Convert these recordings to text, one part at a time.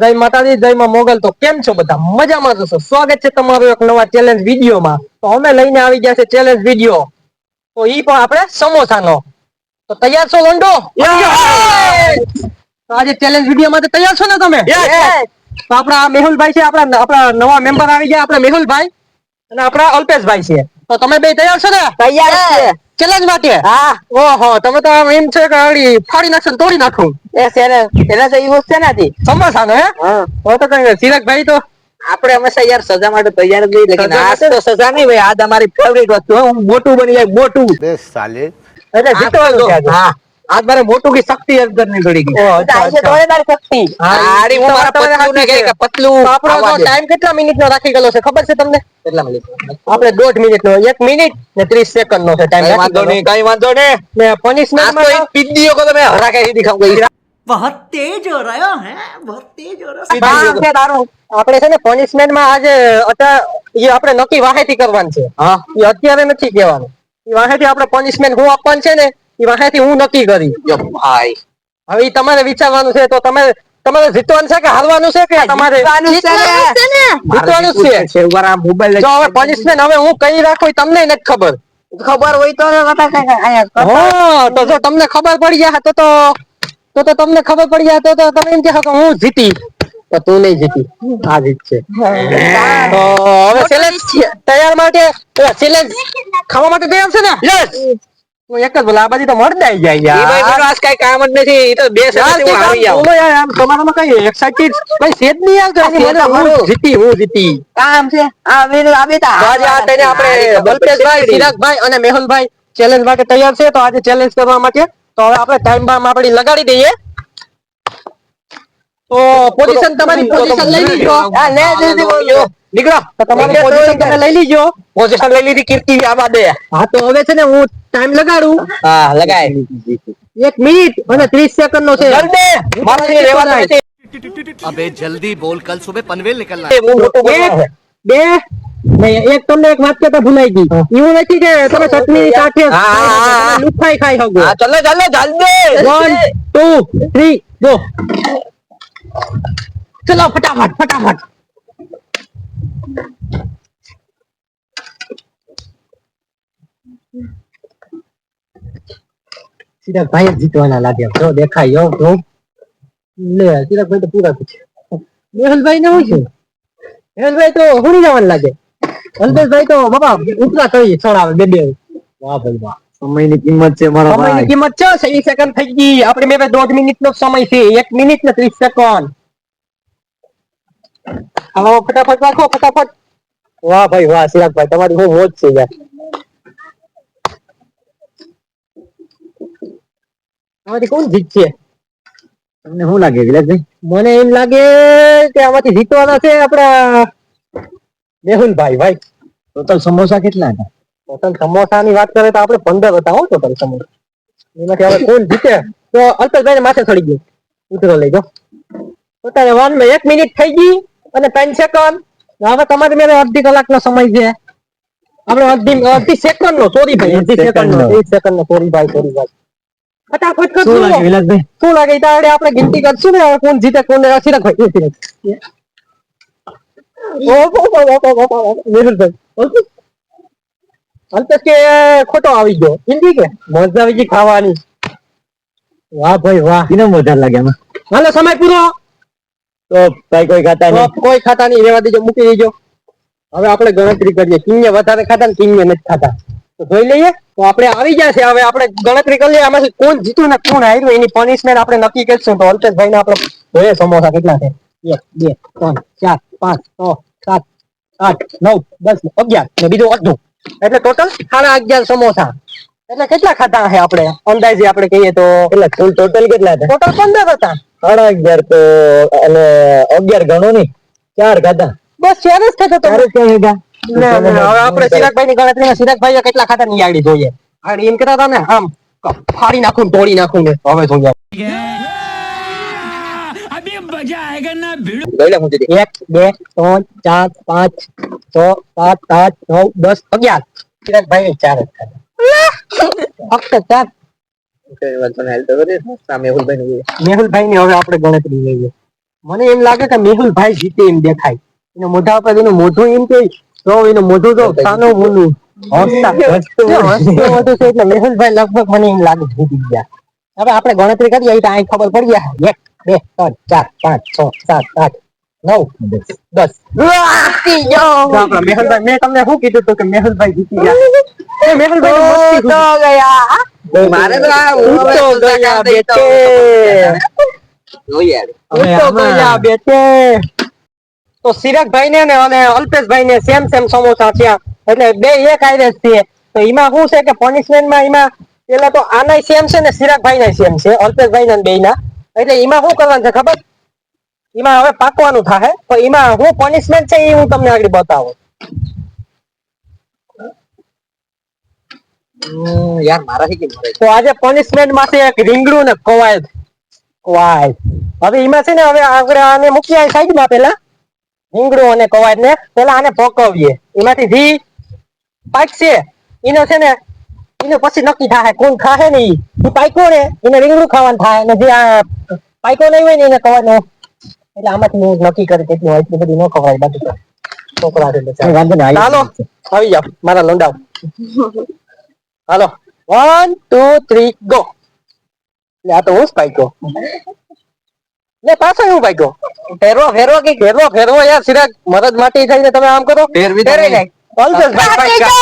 જય માતાજી જય માં મોગલ. તો કેમ છો બધા? મજામાં જશો સ્વાગત છે તમારું એક નવા ચેલેન્જ વિડીયોમાં. તો અમે લઈને આવી ગયા છે ચેલેન્જ વીડિયો. તો ઈ પણ આપણે સમોસાનો. તો તૈયાર છો લંડો તો આજે ચેલેન્જ વીડિયો માટે તૈયાર છો ને તમે? તો આપણા મેહુલભાઈ છે આપણા આપણા નવા મેમ્બર આવી ગયા આપણા મેહુલભાઈ અને આપણા અલ્પેશભાઈ છે. તો તમે બે તૈયાર છો ને? તૈયાર છે ચેલેન્જ માટે? હા. ઓહો તમે તો આમ એમ છે કે આડી ફાડી નાખશું તોડી નાખું. એ સેને એના તો ઈમોસ છે નાથી સમોસા નો હે? હા. તો કઈ સિરક ભાઈ તો? આપણે હંમેશા યાર સજા માટે તૈયાર જ લેકિન આ તો સજા નહીં ભાઈ આ તમારી ફેવરિટ વસ્તુ હું બોટું બની જાય મોટું. બે સાલે. એટલે જીતવાનું છે હા. આજ મારે મોટું કી શક્તિ અંદર ની પડી ગઈ ઓહ, અચ્છા, અચ્છા. હા, આડી હું ઈ તો મારા વાત તમારી પતલું ને સાચી કહે છે. કે પતલું તો આપણો આવવા દે. ટાઈમ કેટલા મિનિટ નો રાખી ગયેલો છે ખબર છે તમને કેટલા મિનિટ આપણે દોઢ મિનિટ નો એક મિનિટ ને ત્રીસ સેકન્ડ નો છે કઈ ટાઈમ વાંધો નહીં કઈ વાંધો નહીં ને આજ પનિશમેન્ટ તો એક પીડીઓ કો તમે હરા કે દિખાઉં ગઈ बहुत तेज हो रहा है बहुत तेज हो रहा है આપણે છે ને પનિશમેન્ટ માં આજે અત્યારે એ આપણે નક્કી વાહેથી કરવાનું છે હા એ અત્યારે નથી કહેવાનું એ વાહેથી આપણે પનિશમેન્ટ હું આપવાનું છે ને એ હું નક્કી કરી. ભાઈ. હવે તમારે વિચારવાનું છે તો તમે તમારે જીતવાનું છે કે હારવાનું છે કે તમારે જીતવાનું છે મોબાઈલ જો હવે પનિશમેન્ટ હવે હું કઈ રાખું તમને નથી ખબર. ખબર હોય તો તો જો તમને ખબર પડી જાય તો તો તો તો તમને ખબર પડી જાય તો તો તમે એમ કહો કે હું જીતી. તો તું નહીં જીતી. આ જીત છે. તો હવે ચેલેન્જ તૈયાર માટે ચેલેન્જ ખાવા માટે તૈયાર છે ને? યસ હું એક જ બોલા આ બાજુ તો મળતા જાય ઈ ભાઈ યાર. કોઈનું આજ કાંઈ કામ જ નથી ઈ તો બે યાર, સેકન્ડથી હું કંઈક આમ હારી જાઉં. બોલો યાર, આમ તમારામાં કઈ excited કઈ છે જ નહીં યાર, તો એની છે તો મને હું ખરું. જીતી હું જીતી. કામ છે આ વેલું આ બેટા તો આજે આ તેને આપણે અલ્પેશભાઈ ચિરાગભાઈ અને મેહુલભાઈ ચેલેન્જ માટે તૈયાર છે તો આજે ચેલેન્જ કરવા માટે. તો હવે આપણે ટાઈમ બામ આપણી લગાડી દઈએ. તો પોઝિશન તમારી પોઝિશન લઈ લીજો હા, લે, જલ્દી બોલજો. એક તમને એક વાત કેતા ભૂલાઈ ગઈ. એવું નથી કે તમે ચટણી સાથે લુફાઈ ખાઈ શકો. ચલો ચાલો જલ્દી. વન ટુ થ્રી ગો ચલો ફટાફટ ફટાફટ. સિરાગભાઈ જ જીતવાના લાગ્યા જો દેખાય યો જો. લે સિરાગભાઈ તો પૂરા છે મેહલભાઈ ને શું છે? મેહલભાઈ તો હુડી જવાનું લાગે. અલ્પેશભાઈ તો બાપા ઉપરા કરી છોડાવે બે બે. વાહ ભાઈ વાહ. સમયની કિંમત છે મારા સમયની કિંમત છે સહી સેકન્ડ થઈ ગઈ. આપણે બે દોઢ મિનિટ નો સમય છે. એક મિનિટ ને ત્રીસ સેકન્ડ હાલો ફટાફટ રાખો ફટાફટ. વાહ ભાઈ વાહ સિરાગભાઈ તમારી બહુ મોજ છે યાર. આમાંથી કોણ જીતશે તમને શું લાગે વિલાસભાઈ મને એમ લાગે કે આમાંથી જીતવાના છે આપડા મેહુલભાઈ ભાઈ. ટોટલ સમોસા કેટલા હતા? ટોટલ સમોસાની વાત કરે તો આપણે પંદર હતા હો ટોટલ સમોસા. એમાંથી હવે કોણ જીતે? તો અલ્પેશભાઈ ને માથે ચડી ગયું. ઉતરો લઈ જાઓ. પોતાને વનમાં એક મિનિટ થઈ ગઈ. અને ત્રણ સેકન્ડ હવે તમારી મેરે અડધી કલાકનો સમય છે. આપણે અડધી અડધી સેકન્ડ નો સોરી ભાઈ અડધી સેકન્ડ નો એક સેકન્ડ નો સોરી ભાઈ સોરી ભાઈ. ફટાફટ કરશું શું લાગે વિલાસભાઈ? શું લાગે? તારે આપણે ગિનતી કરશું ને કોણ જીતે કોણ. સિરાગ ભાઈ? અલ્પેશ કે ખોટો આવી ગયો. હિન્દી કે? મજા આવી ગઈ ખાવાની. વાહ ભાઈ વાહ. એને મજા લાગે હાલો સમય પૂરો. તો કઈ કોઈ ખાતા તો કોઈ ખાતા નહીં રહેવા દેજો મૂકી દેજો. હવે આપણે ગણતરી કરીએ કિંગે વધારે ખાતા ને કિંગે નથી ખાતા. તો જોઈ લઈએ તો આપણે આવી ગયા છે હવે આપણે ગણતરી કરી લઈએ આમાંથી કોણ જીત્યું ને કોણ હાર્યું એની પનિશમેન્ટ આપણે નક્કી કરીશું. તો અલ્પેશભાઈ ને આપણે જોઈએ સમોસા કેટલા છે. એક બે ત્રણ ચાર પાંચ છ સાત આઠ નવ દસ ને અગિયાર ને બીજું અડધું. એટલે ટોટલ સાડા અગિયાર સમોસા. એટલે કેટલા ખાતા હે આપણે? અંદાજે આપણે કહીએ તો કેટલા કુલ ટોટલ કેટલા હતા? ટોટલ પંદર હતા. સાડા અગિયાર તો અને અગિયાર ગણો નહીં ચાર ખાધા બસ ચાર જ ખાધા ચાર જ ના, ના, હવે આપણે સિરાગભાઈ ની ગણતરીમાં સિરાગભાઈ કેટલા ખાતા ની આગળ જોઈએ? આડી એમ કેતા હતા ને આમ ફાડી નાખું તોડી નાખું ને હવે જોઈએ. હું દીધી એક બે ત્રણ ચાર પાંચ છ સાત આઠ નવ દસ અગિયાર. સિરાગભાઈ ચાર જ ખાતા ફક્ત ચાર. મેહુલભાઈ નું જોઈએ. મેહુલભાઈ ની હવે આપણે ગણતરી લઈએ. મને એમ લાગે કે મેહુલભાઈ જીતે એમ દેખાય. એનો મોઢા ઉપર એનું મોઢું એમ કે તો એનું મોઢું તો સાનો મુનું હસતા. હસતું હસતું એટલે મેહુલભાઈ લગભગ મને એમ લાગે જીતી ગયા. હવે આપણે ગણતરી કરીએ તો અહીં ખબર પડી જાય એક બે ત્રણ ચાર પાંચ છ સાત આઠ નવ દસ. મેહુલભાઈ મેં તમને શું કીધું હતું કે મેહુલભાઈ જીતી ગયા? મેહુલભાઈ ગયા. મારે તો આ ઉતો ગયા બેટે જોઈએ ઉતો ગયા બેટે તો સિરાગભાઈ ને ને અને અલ્પેશભાઈ ને સેમ સેમ સમોસા થયા. એટલે બે એક આયરે છે. તો એમાં શું છે કે પનિશમેન્ટમાં એમાં પેલા તો આનાય સેમ છે ને સિરાગભાઈ ના સેમ છે અલ્પેશભાઈ ના બે ના એટલે એમાં શું કરવાનું છે ખબર? એમાં હવે પાકવાનું થાય તો એમાં શું પનિશમેન્ટ છે એ હું તમને આગળ બતાવું. યાર મારાથી કેમ મરે તો આજે પનિશમેન્ટમાં છે એક રીંગણું ને કવાયત કવાયત હવે એમાં છે ને હવે આગળ આને મૂકી સાઈડમાં પેલા. રીંગણું અને કવાયત ને. પેલા આને પકવીએ એમાંથી ઘી પાકશે. એનો છે ને એને પછી નક્કી થાય કોણ ખાશે ને એ પાક્યો ને એને રીંગણું ખાવાનું થાય. અને જે આ પાક્યો નહીં હોય ને એને કવાયત નો. એટલે આમાંથી હું નક્કી કરી કેટલું હોય એટલી બધી ન ખવાય બાકી છોકરા ચાલો આવી જાઓ. મારા લોંડાઓ હાલો. વન ટુ થ્રી ગો લે આ તો હું જ પાક્યો લે પાછો હું પાક્યો ફેરવો ફેરવો કે ફેરવો ફેરવો યાર સિરાજ મદદ માટે થઈને તમે આમ કરો. ફેરવી ફેરવી નહીં. નાખ. અલ્પેશભાઈ પાક્યા.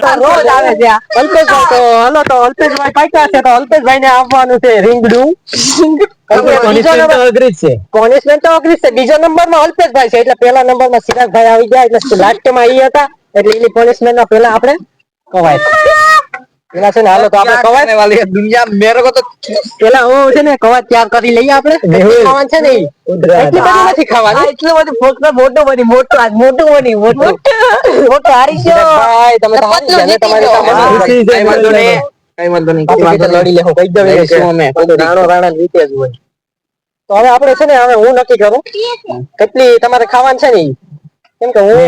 રોજ આવે છે અલ્પેશભાઈ તો હલો તો અલ્પેશભાઈ પાક્યા છે તો અલ્પેશભાઈ ને આપવાનું છે? રીંગડું કોનિશમેન્ટ તો છે? બીજો નંબરમાં અલ્પેશભાઈ છે એટલે પહેલા નંબરમાં સિરાજભાઈ આવી ગયા એટલે લાસ્ટમાં ઈ હતા એટલે એની પનિશમેન્ટમાં પહેલા આપણે કવાય. પેલા છે ને હાલો તો આપણે કવાય ને વાલી? દુનિયા મેરકો તો પેલા ઓ છે ને કવાય ત્યાગ કરી લઈએ આપણે? ખાવાનું છે ને એટલી બધી નથી ખાવાની? એટલું બધું મોટો મોટો બની મોટો આજ મોટો બની મોટો? મોટો હારી ગયો. ભાઈ તમે તો હારી તમારે કઈ વાંધો નહીં. કઈ વાંધો નહીં. કઈ વાંધો લડી લેહો. કઈ દવે શું અમે. રાણો રાણા રીતે જ હોય. તો હવે આપણે છે ને હવે હું નક્કી કરું. કેટલી તમારે ખાવાનું છે ને કેમ કે હું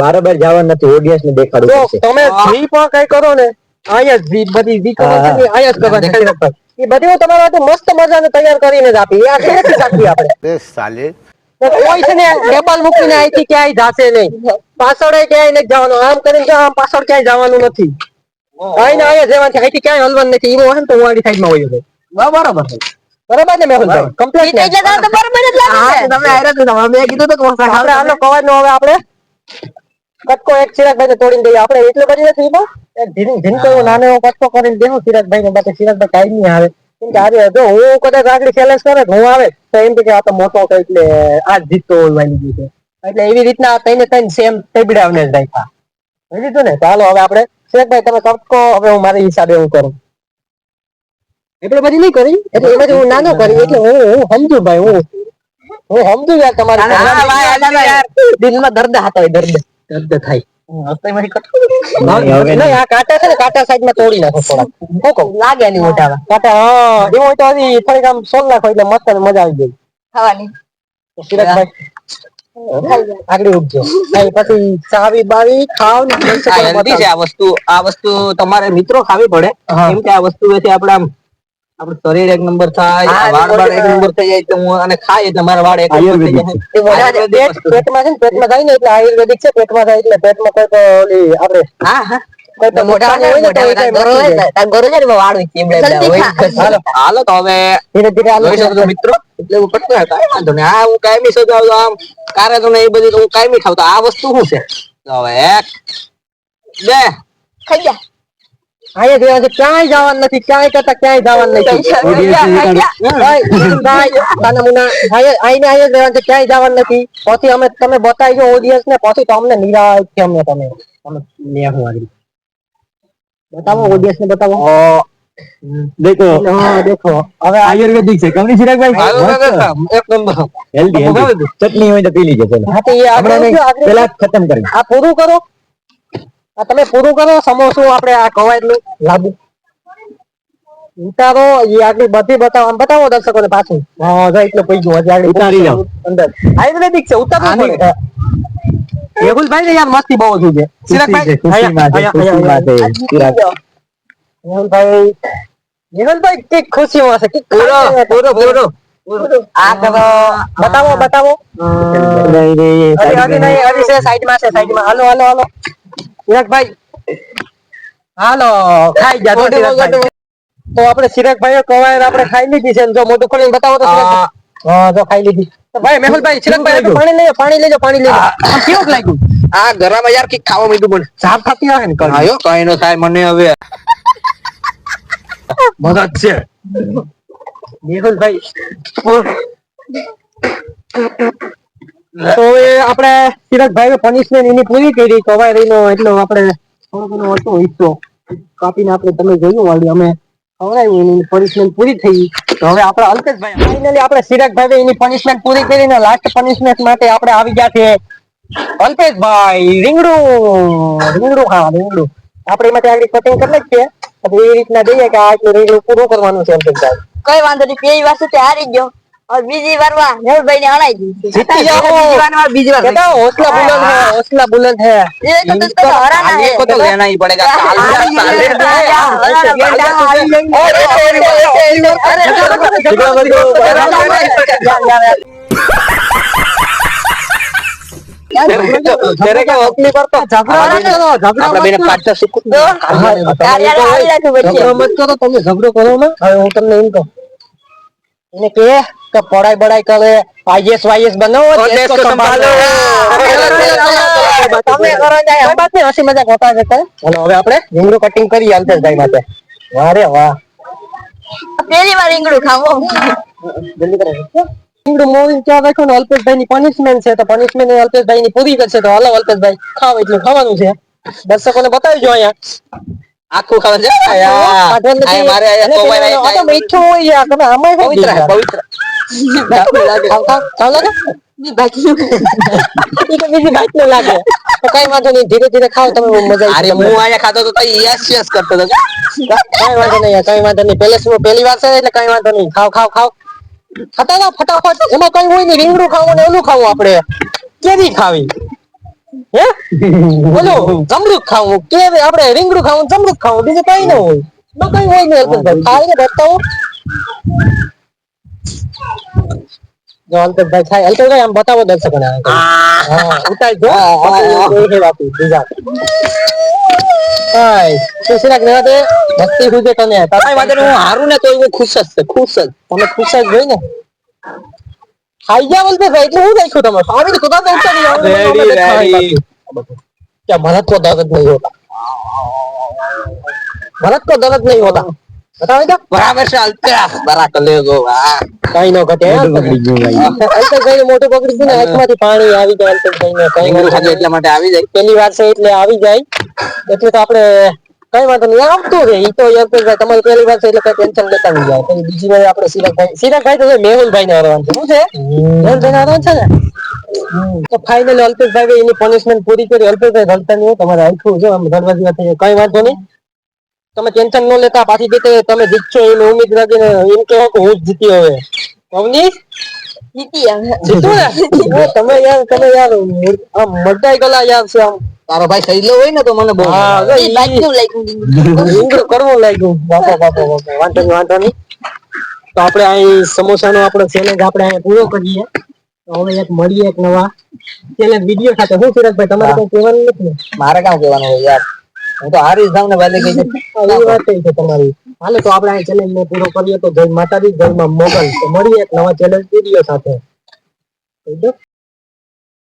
બરાબર જવાનું નથી ઓડિયન્સ ને દેખાડું તમે જે પણ કઈ કરો ને? અહીંયા બધી બધી હું તમારા મસ્ત મજાને તૈયાર કરીને જ આપી. છે ને ટેબલ મૂકીને અહીંથી ક્યાંય જાશે નહીં. પાછળ ક્યાંય નથી જવાનું. આમ કરીને આમ પાછળ ક્યાંય જવાનું નથી. અહીં ને ક્યાંય હલવાનું નથી. હું આડી સાઈડમાં બરાબર બરાબર ને. મેહુલ કીધું તો કોસા આપણે આનો હવે આપણે કટકો એક ચિરાગ ભાઈ તોડીને દઈએ. આપણે એટલું કરી નથી ધીન- એવો નાનો એવો કટકો કરીને દેવું સિરાજભાઈ ને બાકી સિરાજભાઈ કાંઈ નહીં આવે. કેમ કે આજે જો હું કદાચ આગળ ચેલેન્જ કરે હું આવે. તો એમ કે આ તો મોટો છે એટલે આ જીતતો હોય લીધું છે. એટલે એવી રીતના તઈને તઈને સેમ ટેબડાવને જ રાખ્યા. સમજી લીધું ને? ચાલો હવે આપણે સિરાજભાઈ તમે કટકો હવે હું મારી હિસાબે હું કરું. એટલે બધી નહીં કરી? એટલે એમાં હું નાનો કરી એટલે હું હું સમજુ ભાઈ હું હું સમજુ યાર તમારી. દિલમાં દર્દ હતા દર્દ. દર્દ થાય. હસ્તેમાંથી કટ નહીં, નહીં, આ કાંટા છે ને કાંટા સાઈડ તોડી નાખો થોડા શું કહું લાગે નહીં મોટામાં કાંટા હા એવું હોય તો હજી થોડીક આમ સોલ નાખો એટલે મસ્ત અને મજા આવી જાય. ખાવાની. આગળ ઉઠજો. પછી ચાવી બાવી ખાવ ને આ વસ્તુ આ વસ્તુ તમારે મિત્રો ખાવી પડે. કેમ કે આ વસ્તુ આપડા આમ આપણું શરીર એક નંબર થાય વાળ વાળ એક નંબર થઈ જાય તો હું અને ખાય એટલે મારા વાળ એક નંબર થઈ જાય. આયુર્વેદિક. પેટ પેટમાં છે ને પેટમાં થાય ને એટલે આયુર્વેદિક છે પેટમાં થાય એટલે પેટમાં કોઈ તો ઓલી આપણે હા હા. એ આ હું કાયમી સજાવ આમ કારે તો ને એ બધું તો હું કાયમી ખાવ આ વસ્તુ શું છે? બે હવે એક બે. અહીંયા જેવા છે ક્યાંય જવાનું નથી ક્યાંય કરતા ક્યાંય જવાનું નથી ભાઈ, ભાઈ, નાના મુના, અહીંયા- આઈને અહીંયા જ રહેવાનું છે, ક્યાંય જવાનું નથી પછી અમે તમે બતાવી દો ઓડિયન્સ ને પછી તો અમને નિરાશ છે અમને તમે તમે લેવું આગળ બતાવો ઓડિયન્સ ને બતાવો દેખો હા દેખો હવે આ- આયુર્વેદિક છે કમની ચિરાગભાઈ હાલો, હાલો, હાલો, એક નંબર હેલ્ધી હેલ્ધી ચટણી હોય તો પી લીજો પેલા હા તો એ આગળ આપણે જો, આગળ પેલા ખતમ કરી આ પૂરું કરો આ તમે પૂરું કરો સમોસું આપણે આ કવાયતનું લાંબુ. ઉતારો એ આગળ બધી બતાવો. બતાવો દર્શકોને પાછું. હા જો એટલું પઈ ગયું. હજી ઉતારી જાઓ. અંદર. આયુર્વેદિક છે પડે. મેહુલભાઈ ને યાર મસ્તી બહુ થઈ છે ખુશી છે, ખુશીમાં છે. મેહુલભાઈ મેહુલભાઈ ખુશીમાં પૂરો પૂરો પૂરો. આ કરો. બતાવો બતાવો. નહીં નહીં હજી હજી નહીં હજી છે સાઈડમાં છે સાઈડમાં. હાલો હાલો હાલો. ચિરાગભાઈ હાલો ખાઈ જા તો. તો આપણે સિરાકભાઈ કવાયર આપણે ખાઈ લીધી છે જો મોઢું ખોલીને બતાવો તો હા. જો ખાઈ લીધી. તો ભાઈ મેહુલભાઈ સિરાકભાઈ પાણી લેજો પાણી લેજો પાણી લેજો આમ કેવું લાગ્યું? આ ગરમ યાર કંઈક ખાવા મીઠું મને સાફ ખાતી આવે ને આયો કઈ નો થાય મને હવે. મજા છે. મેહુલભાઈ. તો એ આપણે ચિરાગભાઈ પનિશમેન્ટ એની પૂરી કરી. કવાય રહીનો એટલો આપણે થોડો ઘણો હતો હિસ્સો કાપીને આપણે તમે જોયું વાળી અમે ખવડાવ્યું એની પનિશમેન્ટ પૂરી થઈ. તો હવે આપણે અલ્પેશભાઈ ફાઇનલી આપણે ચિરાગભાઈ એની પનિશમેન્ટ પૂરી કરીને લાસ્ટ પનિશમેન્ટ માટે આપણે આવી ગયા છે અલ્પેશભાઈ રીંગણું રીંગણું હા, રીંગણું. આપણે એમાંથી આગળ કટિંગ કરી નાખીએ. એ રીતના દઈએ કે આ રીંગણું પૂરું કરવાનું છે અલ્પેશભાઈ કઈ વાંધો નહીં પેલી સાથે હારી ગયો. હવે બીજી વારમાં મેહુલભાઈ ને હણાઈ દીધી જીતી જાઓ બીજી વાર માં બીજી વાર कहता हौसला बुलंद है हौसला बुलंद है ये तो तुझको तो हराना आगे है को तो लेना ही पड़ेगा साल में साल में तेरे का हौसले पर तो આપણા બેને પાછા શીખવું જ નહીં. યાર, યાર, હારી નાખ્યું વચ્ચે. ઝઘડો મત કરો તમે ઝઘડો કરો ને હવે હું તમને એમ કહું એને કે का पढ़ाई बड़ाई करे आई एस वाई एस बनो और देश को संभालो તમે કરો જાય આ વાત ને હસી મજાક હોતા જતા અને હવે આપણે રીંગણું કટિંગ કરી અંતર જાય માટે વારે વાહ પહેલી વાર રીંગણું ખાવો જલ્દી કરો રીંગણું મોવી ક્યાં રાખો ને અલ્પેશભાઈ ની પનિશમેન્ટ છે તો પનિશમેન્ટ અલ્પેશભાઈ ની પૂરી કરશે તો હાલો અલ્પેશભાઈ ખાવ એટલું ખાવાનું છે દર્શકોને બતાવજો અહીંયા આખું ખબર છે મારે પવિત્ર પવિત્ર ખાવ, ખાવ, ખાવ લાગે? ઈ બીજી વાત ન લાગે. તો કઈ વાંધો નહીં ધીરે ધીરે ખાવ તમે મજા અરે હું ખાતો તો તો યસ યસ કરતો હતો. કઈ વાંધો નહીં કઈ વાંધો નહીં. પેલે શું પહેલી વાર છે એટલે કઈ વાંધો નહીં. ખાવ ખાવ ખાવ ખાતા ફટાફટ. એમાં કઈ હોય નહીં. રીંગણું ખાવું ને ઓલું ખાવું આપણે. કેરી ખાવી. હે? ઓલું જમરૂખ ખાવું. કેરી આપણે રીંગણું ખાવું જમરૂખ ખાવું. બીજું કઈ ન હોય. ન કઈ હોય નહીં. ખાઈને બતાવો જો અલ્પેશભાઈ ખાય અલ્પેશભાઈ આમ બતાવો દર્શકોને હા ઉતારી દો એ વાપી બીજા હાય સુશીલા જ્ઞાતે ભક્તિ સુજે તને કઈ વાંધો નહીં, હું હારું ને તો હું ખુશ જ છે ખુશ જ તમે ખુશ જ હોય ને ખાઈ ગયા બોલતે ભાઈ એટલે હું રાખ્યું તમે આવી તો કદાચ ઉતારી આવો ને Ready, મને ખાઈ ready. બાકી. क्या भरत को दर्द नहीं होता भरत को दर्द नहीं होता આવી જાય અલ્પેશ વાર છે એટલે આવી જાય. એટલે આપણે કઈ વાંધો નહીં આવતું તમારી પેલી વાર છે એટલે કઈ ટેન્શન જાય. બીજી આપણે સિરક ભાઈ તો મેહુલ ભાઈ ને શું છે? ને તો ફાઇનલ અલ્પેશ એની પનિશમેન્ટ પૂરી કરી. અલ્પેશ ભાઈ નહીં તમારે આખું જો કઈ વાંધો નહીં. તમે ટેન્શન ન લેતા પાછી જીતે તમે જીતશો એની ઉમ્મીદ રાખીને એમ કહો કે હું જ જીતી હવે. અવની જીતી અમે જીતું ને? હો, તમે યાર તમે યાર આમ મરદાઈ ગલા યાર છે આમ. તારો ભાઈ સહેલો હોય ને તો મને બહુ હા, મજા આવે. જો એ બાજુ લાગ્યું. રીંગણું. રીંગણું કરવું લાગ્યું. બાપા બાપા બાપા વાંધો નહીં વાંધો નહીં. તો આપણે અહીં સમોસાનો આપણો ચેલેન્જ આપણે અહીં પૂરો કરીએ. તો હવે એક મળીએ એક નવા. ચેલેન્જ વીડિયો સાથે. હું સુરજભાઈ તમારે કઈ કહેવાનું નથી ને? મારે કામ કહેવાનું હોય યાર. હું તો હારી જાઉં ને વાલે કહી હા, વાત છે તમારી. હાલે તો આપણે આ ચેલેન્જ ને પૂરો કરીએ તો જય માતાજી જય માં મોગલ. તો મળીએ એક નવા ચેલેન્જ વીડિયો સાથે.